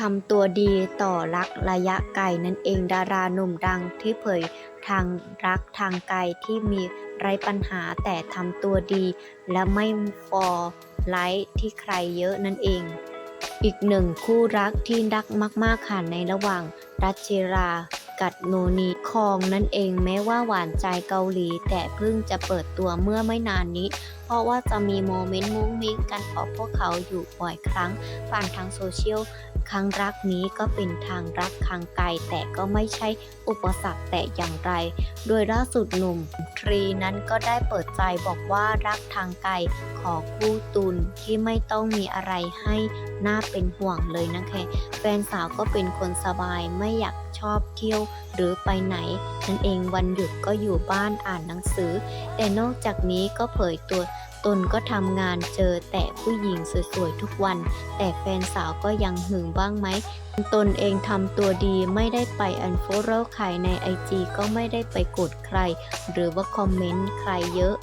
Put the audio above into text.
ทำตัวดีต่อรักระยะไกลนั่นเองดาราหนุ่มดังที่เผยทางรักทางไกลที่มีไรปัญหาแต่ทำตัวดี และไม่ฟอร์ไลท์ที่ใครเยอะนั่นเอง อีกหนึ่งคู่รักที่รักมากๆค่ะในระหว่างรัชเชรา กับโนนีคองนั่นเองแม้ว่าหวานใจเกาหลี แต่เพิ่งจะเปิดตัวเมื่อไม่นานนี้ เพราะว่าจะมีโมเมนต์มุ้งมิ้งกันของพวกเขาอยู่บ่อยครั้งผ่านทางโซเชียลครั้งรักนี้ก็เป็นทางรักทางไกลแต่ก็ไม่ใช่อุปสรรคแต่อย่างไร โดยล่าสุดหนุ่มทรีนั้นก็ได้เปิดใจบอกว่ารักทางไกลขอคู่ตุนที่ไม่ต้องมีอะไรให้น่าเป็นห่วงเลยนะคะแฟนสาวก็เป็นคนสบายไม่อยาก ชอบเที่ยวหรือไปไหนนั่นเองวันหยุดก็อยู่บ้านอ่านหนังสือ แต่นอกจากนี้ก็เผยตัวตนก็ทำงานเจอแต่ผู้หญิงสวยๆทุกวัน แต่แฟนสาวก็ยังหึงบ้างไหม ตนเองทำตัวดีไม่ได้ไปอันโฟโรใครในไอจีก็ไม่ได้ไปกดใคร หรือว่าคอมเมนต์ใครเยอะ